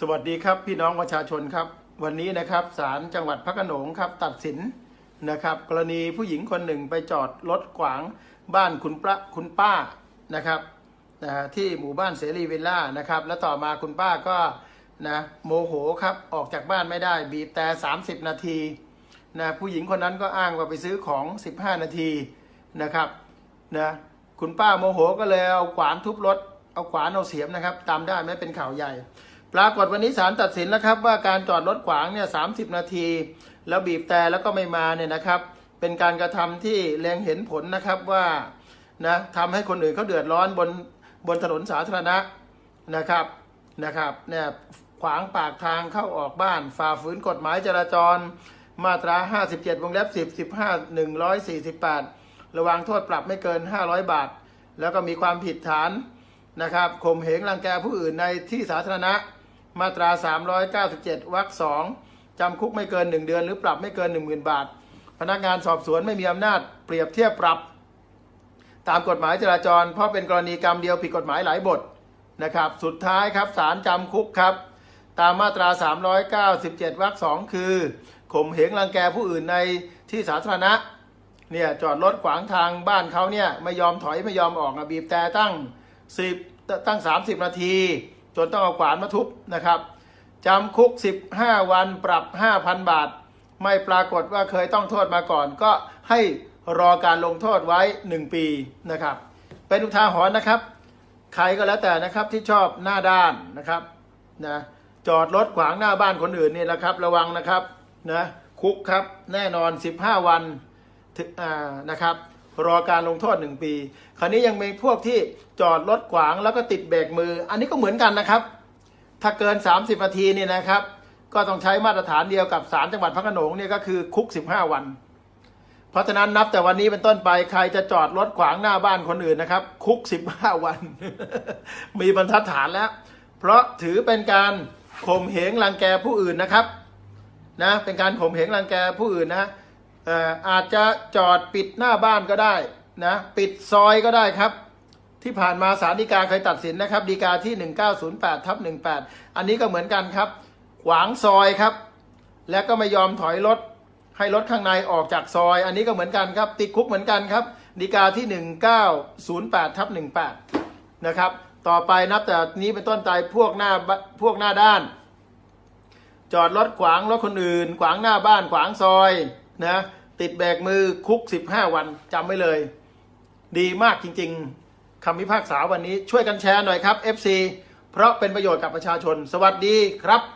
สวัสดีครับพี่น้องประชาชนครับ วันนี้นะครับศาลจังหวัดพระโขนงครับ ตัดสินนะครับ กรณีผู้หญิงคนหนึ่งไปจอดรถขวางบ้านคุณป้าคุณป้านะครับนะฮะที่หมู่บ้านเสรีวิลล่านะครับ แล้วต่อมาคุณป้าก็นะโมโหครับออกจากบ้านไม่ได้ บีบแต่ 30 นาทีนะผู้หญิงคนนั้นก็อ้างว่าไปซื้อของ 15 นาทีนะครับนะคุณป้าโมโหก็เลยเอาขวานทุบรถเอาขวานเอาเสียมนะครับ ตามได้ไหมเป็นข่าวใหญ่ ปรากฏวันนี้ศาลตัดสินแล้วครับว่าการจอดรถขวางเนี่ยสานาที แล้วบีบแต่แล้วก็ไม่มาเนี่ยนะครับ เป็นการกระทำที่แรงเห็นผลนะครับว่านะทำให้คนอื่นเขาเดือดร้อนบนบนถนนสาธารณะนะครับนะครับเนี่ยขวางปากทางเข้าออกบ้าน ฝ่าฝืนกฎหมายจราจรมาตรา 57 วงเล็บ 10 15 148 ระวังโทษปรับไม่เกิน 500 บาท แล้วก็มีความผิดฐานนะครับข่มเหงรังแกผู้อื่นในที่สาธารณะ มาตรา 397วรรคสองจำคุกไม่เกิน 1 เดือน หรือปรับไม่เกิน 10,000 บาท พนักงานสอบสวนไม่มีอำนาจเปรียบเทียบปรับ ตามกฎหมายจราจร เพราะเป็นกรณีกรรมเดียวผิดกฎหมายหลายบทนะครับ สุดท้ายครับศาลจำคุกครับ ตามมาตรา 397วรรคสองคือข่มเหงรังแกผู้อื่นในที่สาธารณะเนี่ยจอดรถขวางทางบ้านเขาเนี่ยไม่ยอมถอยไม่ยอมออกอะบีบแต่ตั้งสิบตั้ง 30 นาที จนต้องเอาขวานมาทุบนะครับจำคุก 15 วันปรับ 5,000 บาท ไม่ปรากฏว่าเคยต้องโทษมาก่อน ก็ให้รอการลงโทษไว้ 1 ปีนะครับ เป็นอุทาหรณ์นะครับ ใครก็แล้วแต่นะครับที่ชอบหน้าด้านนะครับนะจอดรถขวางหน้าบ้านคนอื่นนี่แหละครับ ระวังนะครับนะคุกครับแน่นอน 15 วันถึงอ่านะครับ รอการลงโทษหนึ่งปี คราวนี้ยังมีพวกที่จอดรถขวางแล้วก็ติดเบรกมือ อันนี้ก็เหมือนกันนะครับ ถ้าเกิน 30นาทีเนี่ยนะครับ ก็ต้องใช้มาตรฐานเดียวกับศาลจังหวัดพระขนงเนี่ยก็คือคุก 15 วัน เพราะฉะนั้นนับแต่วันนี้เป็นต้นไปใครจะจอดรถขวางหน้าบ้านคนอื่นนะครับ คุก 15 วัน มีบรรทัดฐานแล้ว เพราะถือเป็นการข่มเหงรังแกผู้อื่นนะครับนะเป็นการข่มเหงรังแกผู้อื่นนะ อาจจะจอดปิดหน้าบ้านก็ได้นะปิดซอยก็ได้ครับ ที่ผ่านมาสารดีกาเคยตัดสินนะครับดีกาที่ 1908ทับ18 อันนี้ก็เหมือนกันครับ ขวางซอยครับ และก็ไม่ยอมถอยรถให้รถข้างในออกจากซอย อันนี้ก็เหมือนกันครับ ติดคุกเหมือนกันครับดีกาที่ 1908ทับ18 นะครับ ต่อไปนับแต่นี้เป็นต้นไปพวกหน้าพวกหน้าด้าน จอดรถขวางรถคนอื่น ขวางหน้าบ้านขวางซอย นะ ติดแบกมือคุก 15 วันจำไว้เลย ดีมากจริงๆคำพิพากษาวันนี้ช่วยกันแชร์หน่อยครับ FC เพราะเป็นประโยชน์กับประชาชน สวัสดีครับ